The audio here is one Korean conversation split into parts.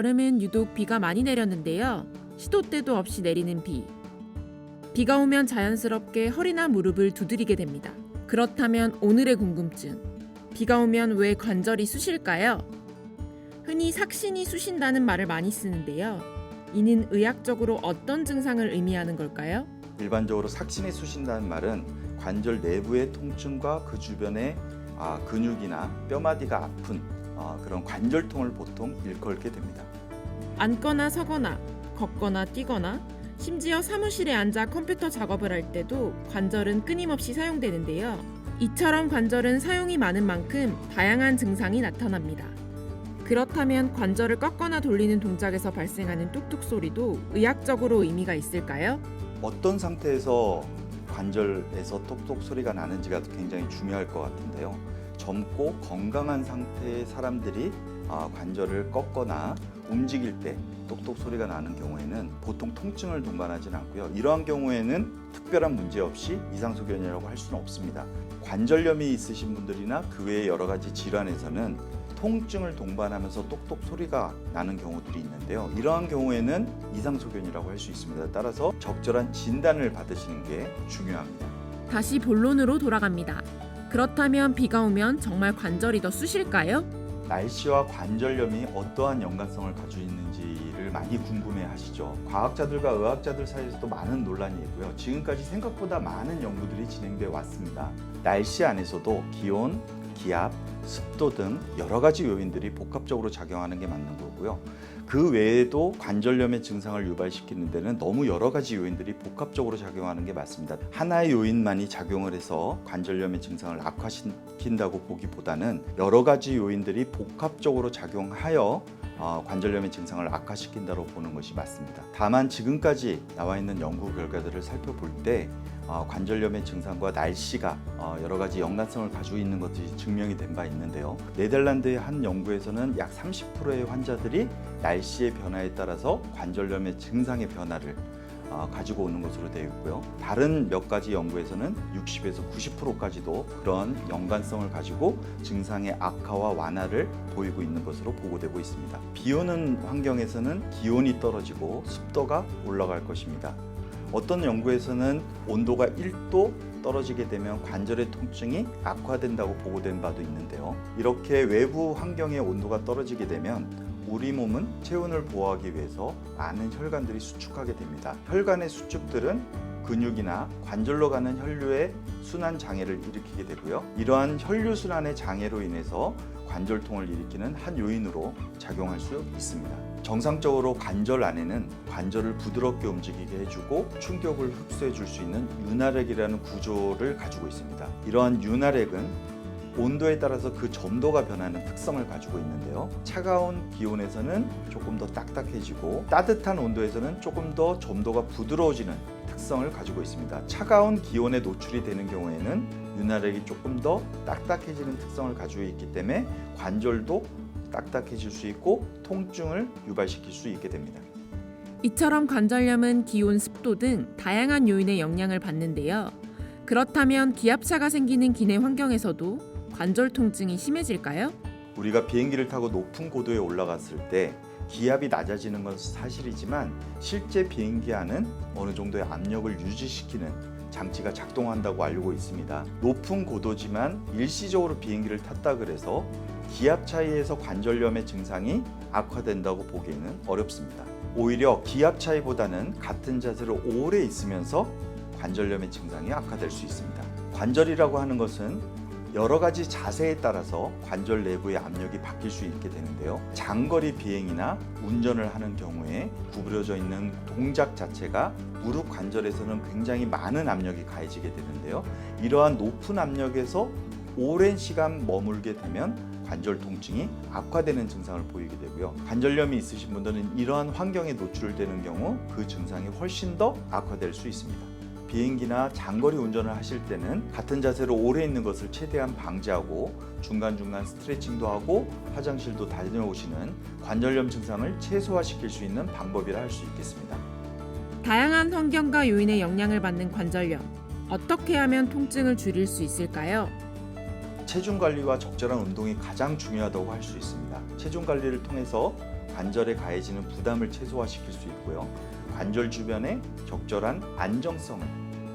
여름은 유독 비가 많이 내렸는데요. 시도 때도 없이 내리는 비. 비가 오면 자연스럽게 허리나 무릎을 두드리게 됩니다. 그렇다면 오늘의 궁금증. 비가 오면 왜 관절이 쑤실까요? 흔히 삭신이 쑤신다는 말을 많이 쓰는데요. 이는 의학적으로 어떤 증상을 의미하는 걸까요? 일반적으로 삭신이 쑤신다는 말은 관절 내부의 통증과 그 주변의 아, 근육이나 뼈마디가 아픈 아, 그런 관절통을 보통 일컬게 됩니다. 앉거나 서거나 걷거나 뛰거나 심지어 사무실에 앉아 컴퓨터 작업을 할 때도 관절은 끊임없이 사용되는데요. 이처럼 관절은 사용이 많은 만큼 다양한 증상이 나타납니다. 그렇다면 관절을 꺾거나 돌리는 동작에서 발생하는 뚝뚝 소리도 의학적으로 의미가 있을까요? 어떤 상태에서 관절에서 똑똑 소리가 나는지가 굉장히 중요할 것 같은데요. 젊고 건강한 상태의 사람들이 아, 관절을 꺾거나 움직일 때 똑똑 소리가 나는 경우에는 보통 통증을 동반하지는 않고요. 이러한 경우에는 특별한 문제 없이 이상소견이라고 할 수는 없습니다. 관절염이 있으신 분들이나 그 외의 여러 가지 질환에서는 통증을 동반하면서 똑똑 소리가 나는 경우들이 있는데요. 이러한 경우에는 이상소견이라고 할 수 있습니다. 따라서 적절한 진단을 받으시는 게 중요합니다. 다시 본론으로 돌아갑니다. 그렇다면 비가 오면 정말 관절이 더 쑤실까요? 날씨와 관절염이 어떠한 연관성을 가지고 있는지를 많이 궁금해 하시죠. 과학자들과 의학자들 사이에서도 많은 논란이 있고요. 지금까지 생각보다 많은 연구들이 진행돼 왔습니다. 날씨 안에서도 기온, 기압, 습도 등 여러 가지 요인들이 복합적으로 작용하는 게 맞는 거고요. 그 외에도 관절염의 증상을 유발시키는 데는 너무 여러 가지 요인들이 복합적으로 작용하는 게 맞습니다. 하나의 요인만이 작용을 해서 관절염의 증상을 악화시킨다고 보기보다는 여러 가지 요인들이 복합적으로 작용하여 어, 관절염의 증상을 악화시킨다고 보는 것이 맞습니다. 다만 지금까지 나와 있는 연구 결과들을 살펴볼 때 어, 관절염의 증상과 날씨가 어, 여러 가지 연관성을 가지고 있는 것들이 증명이 된 바 있는데요. 네덜란드의 한 연구에서는 약 30%의 환자들이 날씨의 변화에 따라서 관절염의 증상의 변화를 어, 가지고 오는 것으로 되어 있고요. 다른 몇 가지 연구에서는 60에서 90%까지도 그런 연관성을 가지고 증상의 악화와 완화를 보이고 있는 것으로 보고되고 있습니다. 비 오는 환경에서는 기온이 떨어지고 습도가 올라갈 것입니다. 어떤 연구에서는 온도가 1도 떨어지게 되면 관절의 통증이 악화된다고 보고된 바도 있는데요. 이렇게 외부 환경의 온도가 떨어지게 되면 우리 몸은 체온을 보호하기 위해서 많은 혈관들이 수축하게 됩니다. 혈관의 수축들은 근육이나 관절로 가는 혈류의 순환 장애를 일으키게 되고요. 이러한 혈류 순환의 장애로 인해서 관절통을 일으키는 한 요인으로 작용할 수 있습니다. 정상적으로 관절 안에는 관절을 부드럽게 움직이게 해주고 충격을 흡수해 줄 수 있는 윤활액이라는 구조를 가지고 있습니다. 이러한 윤활액은 온도에 따라서 그 점도가 변하는 특성을 가지고 있는데요. 차가운 기온에서는 조금 더 딱딱해지고 따뜻한 온도에서는 조금 더 점도가 부드러워지는 특성을 가지고 있습니다. 차가운 기온에 노출이 되는 경우에는 윤활액이 조금 더 딱딱해지는 특성을 가지고 있기 때문에 관절도 딱딱해질 수 있고 통증을 유발시킬 수 있게 됩니다. 이처럼 관절염은 기온, 습도 등 다양한 요인의 영향을 받는데요. 그렇다면 기압차가 생기는 기내 환경에서도 관절 통증이 심해질까요? 우리가 비행기를 타고 높은 고도에 올라갔을 때 기압이 낮아지는 건 사실이지만 실제 비행기 안은 어느 정도의 압력을 유지시키는 장치가 작동한다고 알고 있습니다. 높은 고도지만 일시적으로 비행기를 탔다 그래서 기압 차이에서 관절염의 증상이 악화된다고 보기에는 어렵습니다. 오히려 기압 차이보다는 같은 자세로 오래 있으면서 관절염의 증상이 악화될 수 있습니다. 관절이라고 하는 것은 여러 가지 자세에 따라서 관절 내부의 압력이 바뀔 수 있게 되는데요. 장거리 비행이나 운전을 하는 경우에 구부려져 있는 동작 자체가 무릎 관절에서는 굉장히 많은 압력이 가해지게 되는데요. 이러한 높은 압력에서 오랜 시간 머물게 되면 관절 통증이 악화되는 증상을 보이게 되고요. 관절염이 있으신 분들은 이러한 환경에 노출되는 경우 그 증상이 훨씬 더 악화될 수 있습니다. 비행기나 장거리 운전을 하실 때는 같은 자세로 오래 있는 것을 최대한 방지하고 중간중간 스트레칭도 하고 화장실도 다녀오시는 관절염 증상을 최소화시킬 수 있는 방법이라 할 수 있겠습니다. 다양한 환경과 요인의 영향을 받는 관절염. 어떻게 하면 통증을 줄일 수 있을까요? 체중 관리와 적절한 운동이 가장 중요하다고 할 수 있습니다. 체중 관리를 통해서 관절에 가해지는 부담을 최소화시킬 수 있고요. 관절 주변에 적절한 안정성을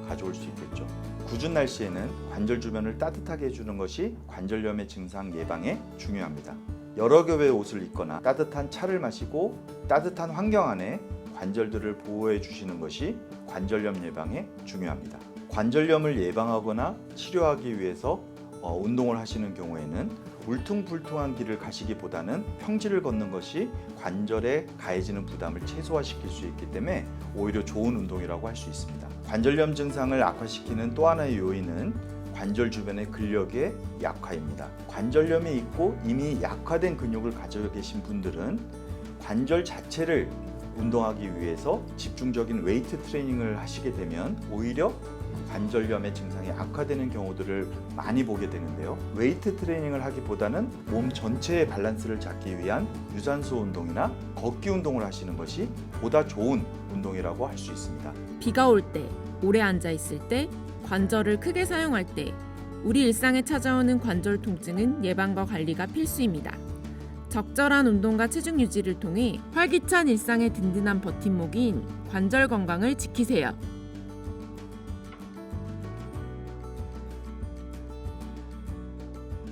가져올 수 있겠죠. 궂은 날씨에는 관절 주변을 따뜻하게 해주는 것이 관절염의 증상 예방에 중요합니다. 여러 겹의 옷을 입거나 따뜻한 차를 마시고 따뜻한 환경 안에 관절들을 보호해 주시는 것이 관절염 예방에 중요합니다. 관절염을 예방하거나 치료하기 위해서 어, 운동을 하시는 경우에는 울퉁불퉁한 길을 가시기보다는 평지를 걷는 것이 관절에 가해지는 부담을 최소화시킬 수 있기 때문에 오히려 좋은 운동이라고 할 수 있습니다. 관절염 증상을 악화시키는 또 하나의 요인은 관절 주변의 근력의 약화입니다. 관절염이 있고 이미 약화된 근육을 가지고 계신 분들은 관절 자체를 운동하기 위해서 집중적인 웨이트 트레이닝을 하시게 되면 오히려 관절염의 증상이 악화되는 경우들을 많이 보게 되는데요. 웨이트 트레이닝을 하기보다는 몸 전체의 밸런스를 잡기 위한 유산소 운동이나 걷기 운동을 하시는 것이 보다 좋은 운동이라고 할 수 있습니다. 비가 올 때, 오래 앉아 있을 때, 관절을 크게 사용할 때, 우리 일상에 찾아오는 관절 통증은 예방과 관리가 필수입니다. 적절한 운동과 체중 유지를 통해 활기찬 일상의 든든한 버팀목인 관절 건강을 지키세요.